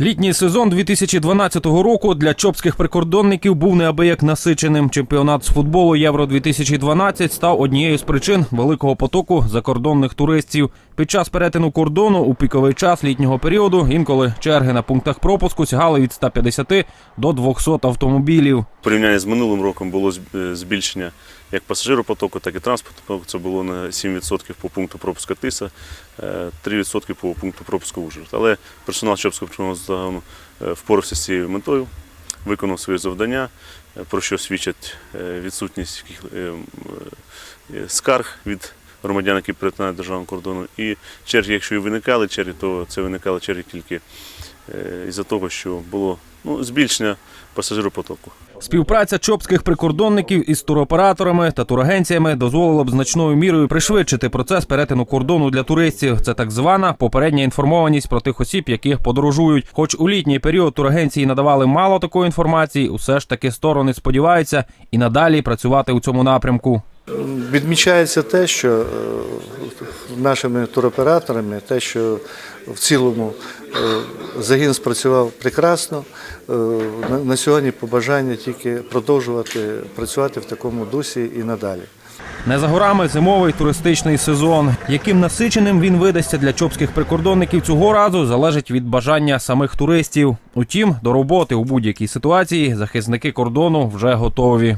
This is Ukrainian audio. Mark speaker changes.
Speaker 1: Літній сезон 2012 року для чопських прикордонників був неабияк насиченим. Чемпіонат з футболу Євро 2012 став однією з причин великого потоку закордонних туристів. Під час перетину кордону у піковий час літнього періоду інколи черги на пунктах пропуску сягали від 150 до 200 автомобілів.
Speaker 2: В порівнянні з минулим роком було е, збільшення як пасажиропотоку, так і транспортного потоку. Це було на 7% по пункту пропуску Тиса, е, 3% по пункту пропуску Ужгород. Але персонал Чопського загону е, впорався з цією метою, виконав своє завдання, е, про що свідчать е, відсутність е, е, скарг від громадян, які перетинають державний кордону. І черги, якщо і виникали черги, то це виникали черги тільки е, із-за того, що було ну, збільшення пасажиропотоку.
Speaker 1: Співпраця чопських прикордонників із туроператорами та турагенціями дозволила б значною мірою пришвидшити процес перетину кордону для туристів. Це так звана попередня інформованість про тих осіб, які подорожують. Хоч у літній період турагенції надавали мало такої інформації, усе ж таки сторони сподіваються і надалі працювати у цьому напрямку.
Speaker 3: Відмічається те, що е, нашими туроператорами, те, що в цілому е, загін спрацював прекрасно. Е, на- На сьогодні побажання тільки продовжувати працювати в такому дусі і надалі.
Speaker 1: Не за горами зимовий туристичний сезон. Яким насиченим він видасться для чопських прикордонників цього разу залежить від бажання самих туристів. Утім, до роботи у будь-якій ситуації захисники кордону вже готові.